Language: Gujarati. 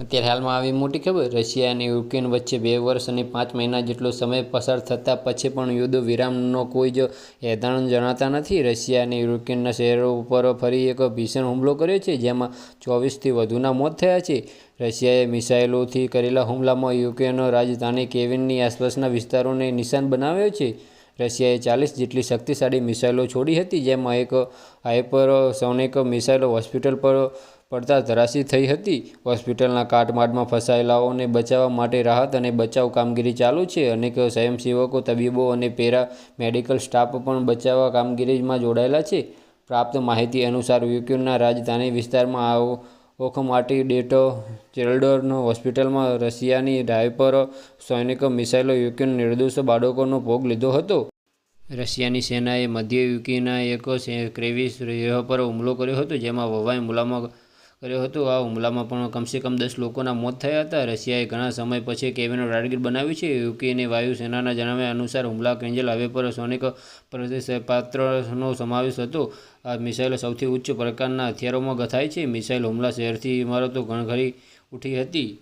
અત્યારે હાલમાં આવી મોટી ખબર? રશિયા અને યુક્રેન વચ્ચે બે વર્ષ અને પાંચ મહિના જેટલો સમય પસાર થતાં પછી પણ યુદ્ધ વિરામનો કોઈ જ એધાણ જણાતા નથી. રશિયા અને યુક્રેનના શહેરો ઉપર ફરી એક ભીષણ હુમલો કર્યો છે, જેમાં ચોવીસથી વધુના મોત થયા છે. રશિયાએ મિસાઇલોથી કરેલા હુમલામાં યુક્રેનનો રાજધાની કેવિનની આસપાસના વિસ્તારોને નિશાન બનાવ્યો છે. રશિયાએ ચાલીસ જેટલી શક્તિશાળી મિસાઇલો છોડી હતી, જેમાં એક હાઇપરસોનિક મિસાઇલ હોસ્પિટલ પર પડતા ધરાશી થઈ હતી. હોસ્પિટલના કાટમાળમાં ફસાયેલાઓને બચાવવા માટે રાહત અને બચાવ કામગીરી ચાલુ છે. અનેક સ્વયંસેવકો, તબીબો અને પેરા મેડિકલ સ્ટાફ પણ બચાવવા કામગીરીમાં જોડાયેલા છે. પ્રાપ્ત માહિતી અનુસાર, યુક્રેનના રાજધાની વિસ્તારમાં આવો ઓખમાટી ડેટો ચિલ્ડ્રન હોસ્પિટલમાં રશિયાની ડાયપર સૈનિક મિસાઇલો યુક્રેન નિર્દોષ બાળકોનો ભોગ લીધો હતો. રશિયાની સેનાએ મધ્ય યુક્રેનના એક ક્રેવીસ રેહ પર હુમલો કર્યો હતો, જેમાં હવાઈ હુમલામાં કર્યો હતો. આ હુમલામાં પણ કમસે કમ દસ લોકોના મોત થયા હતા. રશિયાએ ઘણા સમય પછી કેવિનનું ટાર્ગેટ બનાવ્યું છે? યુક્રેની વાયુ સેનાના જણાવ્યા અનુસાર હુમલા કેન્જલ હવે પર સોનિક પાત્રનો સમાવેશ હતો. આ મિસાઇલ સૌથી ઉચ્ચ પ્રકારના હથિયારોમાં ગથાય છે. મિસાઇલ હુમલા શહેરથી ઇમારતો ઘણઘરી ઉઠી હતી.